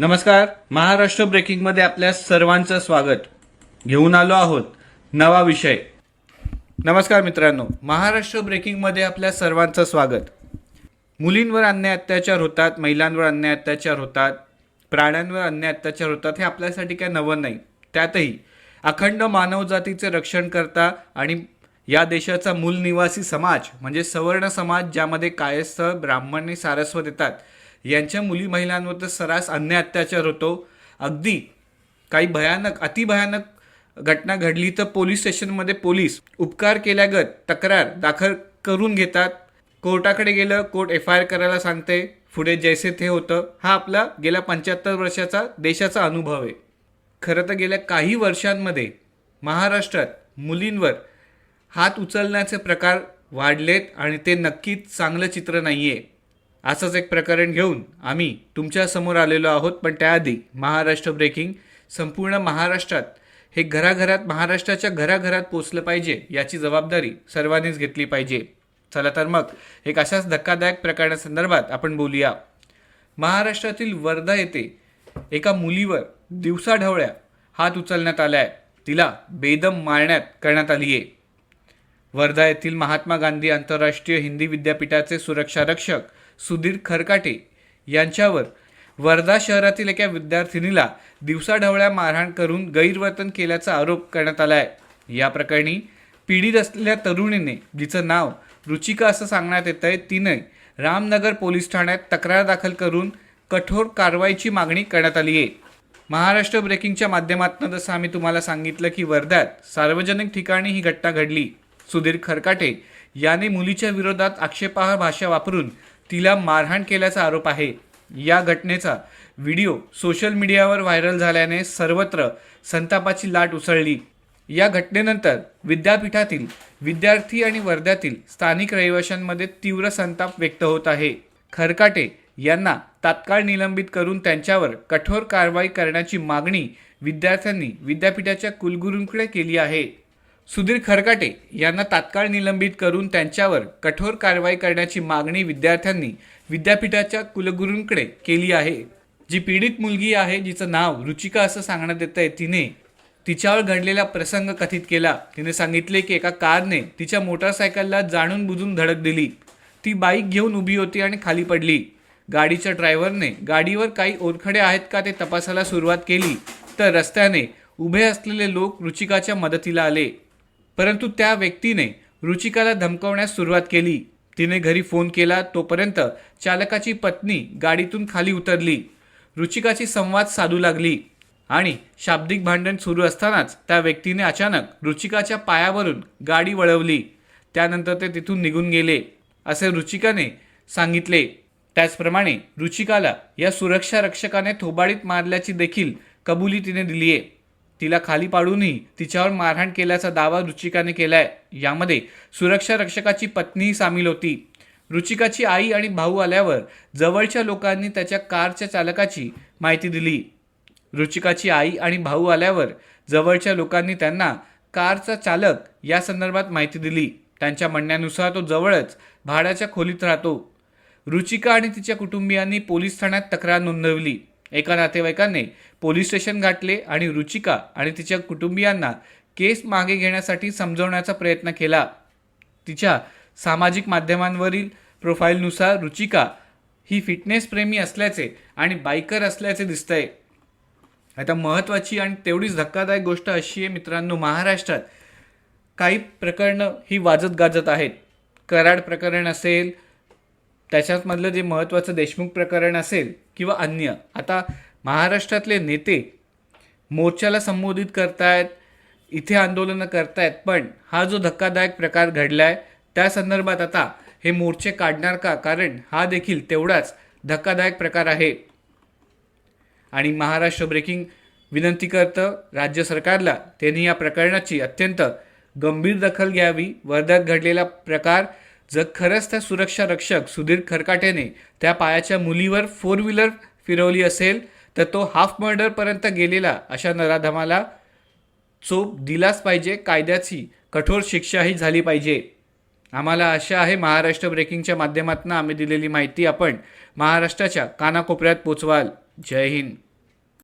नमस्कार. महाराष्ट्र ब्रेकिंगमध्ये आपल्या सर्वांचं स्वागत. घेऊन आलो आहोत नवा विषय. नमस्कार मित्रांनो. महाराष्ट्र ब्रेकिंगमध्ये आपल्या सर्वांचं स्वागत. मुलींवर अन्याय अत्याचार होतात महिलांवर अन्याय अत्याचार होतात प्राण्यांवर अन्याय अत्याचार होतात हे आपल्यासाठी काय नवं नाही. त्यातही अखंड मानवजातीचे रक्षण करता आणि या देशाचा मूल निवासी समाज म्हणजे सवर्ण समाज ज्यामध्ये कायस्थ ब्राह्मणी सारस्वत येतात यांच्या मुली महिलांवर तर सरास अन्याय अत्याचार होतो. अगदी काही भयानक अतिभयानक घटना घडली तर पोलीस स्टेशनमध्ये पोलीस उपकार केल्यागत तक्रार दाखल करून घेतात. कोर्टाकडे गेलं कोर्ट एफ आय आर करायला सांगते पुढे जैसे ते होतं. हा आपला गेल्या पंच्याहत्तर वर्षाचा देशाचा अनुभव आहे. खरं तर गेल्या काही वर्षांमध्ये महाराष्ट्रात मुलींवर हात उचलण्याचे प्रकार वाढलेत आणि ते नक्कीच चांगलं चित्र नाही आहे असंच एक प्रकरण घेऊन आम्ही तुमच्यासमोर आलेलो आहोत पण त्याआधी महाराष्ट्र ब्रेकिंग संपूर्ण महाराष्ट्रात हे घराघरात महाराष्ट्राच्या घराघरात पोचलं पाहिजे याची जबाबदारी सर्वांनीच घेतली पाहिजे. चला तर मग एक अशाच धक्कादायक प्रकरणासंदर्भात आपण बोलूया. महाराष्ट्रातील वर्धा येथे एका मुलीवर दिवसाढवळ्या हात उचलण्यात आला आहे तिला बेदम मारण्यात करण्यात आली आहे. वर्धा येथील महात्मा गांधी आंतरराष्ट्रीय हिंदी विद्यापीठाचे सुरक्षा रक्षक सुधीर खरकाटे यांच्यावर वर्धा शहरातील एका विद्यार्थिनीला दिवसाढवळ्या मारहाण करून गैरवर्तन केल्याचा आरोप करण्यात आला आहे या प्रकरणी पीडित असलेल्या तरुणीने जिचं नाव रुचिका असं सांगण्यात येत आहे तिने रामनगर पोलीस ठाण्यात तक्रार दाखल करून कठोर कारवाईची मागणी करण्यात आली आहे. महाराष्ट्र ब्रेकिंगच्या माध्यमातून जसं आम्ही तुम्हाला सांगितलं की वर्ध्यात सार्वजनिक ठिकाणी ही घटना घडली. सुधीर खरकाटे याने मुलीच्या विरोधात आक्षेपार्ह भाषा वापरून तिला मारहाण केल्याचा आरोप आहे. या घटनेचा व्हिडिओ सोशल मीडियावर व्हायरल झाल्याने सर्वत्र संतापाची लाट उसळली. या घटनेनंतर विद्यापीठातील विद्यार्थी आणि वर्ध्यातील स्थानिक रहिवाशांमध्ये तीव्र संताप व्यक्त होत आहे. खरकाटे यांना तात्काळ निलंबित करून त्यांच्यावर कठोर कारवाई करण्याची मागणी विद्यार्थ्यांनी विद्यापीठाच्या कुलगुरूंकडे केली आहे. सुधीर खरकाटे यांना तात्काळ निलंबित करून त्यांच्यावर कठोर कारवाई करण्याची मागणी विद्यार्थ्यांनी विद्यापीठाच्या कुलगुरूंकडे केली आहे. जी पीडित मुलगी आहे जिचं नाव रुचिका असं सांगण्यात येत आहे तिने तिच्यावर घडलेला प्रसंग कथित केला. तिने सांगितले की एका कारने तिच्या मोटारसायकलला जाणून बुजून धडक दिली. ती बाईक घेऊन उभी होती आणि खाली पडली. गाडीच्या ड्रायव्हरने गाडीवर काही ओरखडे आहेत का ते तपासायला सुरुवात केली. तर रस्त्याने उभे असलेले लोक रुचिकाच्या मदतीला आले. परंतु त्या व्यक्तीने रुचिकाला धमकवण्यास सुरुवात केली. तिने घरी फोन केला तोपर्यंत चालकाची पत्नी गाडीतून खाली उतरली. रुचिकाची संवाद साधू लागली आणि शाब्दिक भांडण सुरू असतानाच त्या व्यक्तीने अचानक रुचिकाच्या पायावरून गाडी वळवली. त्यानंतर ते तिथून निघून गेले असे रुचिकाने सांगितले. त्याचप्रमाणे रुचिकाला या सुरक्षा रक्षकाने थोबाडीत मारल्याची देखील कबुली तिने दिली आहे तिला खाली पाडूनही तिच्यावर मारहाण केल्याचा दावा रुचिकाने केलाय. यामध्ये सुरक्षा रक्षकाची पत्नीही सामील होती. रुचिकाची आई आणि भाऊ आल्यावर जवळच्या लोकांनी त्याच्या कारच्या चालकाची माहिती दिली. रुचिकाची आई आणि भाऊ आल्यावर जवळच्या लोकांनी त्यांना कारचा चालक या संदर्भात माहिती दिली. त्यांच्या म्हणण्यानुसार तो जवळच भाड्याच्या खोलीत राहतो. रुचिका आणि तिच्या कुटुंबियांनी पोलीस ठाण्यात तक्रार नोंदवली. एका नातेवाईकाने पोलीस स्टेशन गाठले आणि रुचिका आणि तिच्या कुटुंबियांना केस मागे घेण्यासाठी समजवण्याचा प्रयत्न केला. तिच्या सामाजिक माध्यमांवरील प्रोफाईलनुसार रुचिका ही फिटनेस प्रेमी असल्याचे आणि बायकर असल्याचे दिसतंय. आता महत्त्वाची आणि तेवढीच धक्कादायक गोष्ट अशी आहे मित्रांनो महाराष्ट्रात काही प्रकरणं ही वाजत गाजत आहेत. कराड प्रकरण असेल त्याच्यामधलं जे महत्त्वाचं देशमुख प्रकरण असेल किंवा अन्य आता महाराष्ट्रातले नेते मोर्चाला संबोधित करतायत इथे आंदोलनं करतायत पण हा जो धक्कादायक प्रकार घडला आहे त्या संदर्भात आता हे मोर्चे काढणार का? कारण हा देखील तेवढाच धक्कादायक प्रकार आहे. आणि महाराष्ट्र ब्रेकिंग विनंती करतं राज्य सरकारला त्यांनी या प्रकरणाची अत्यंत गंभीर दखल घ्यावी. वर्ध्यात घडलेला प्रकार जर खरंच त्या सुरक्षा रक्षक सुधीर खरकाटेने त्या पायाच्या मुलीवर फोर व्हीलर फिरवली असेल तर तो हाफ मर्डरपर्यंत गेलेला अशा नराधमाला चोप दिलाच पाहिजे कायद्याची कठोर शिक्षाही झाली पाहिजे. आम्हाला आशा आहे महाराष्ट्र ब्रेकिंगच्या माध्यमातून आम्ही दिलेली माहिती आपण महाराष्ट्राच्या कानाकोपऱ्यात पोचवाल. जय हिंद.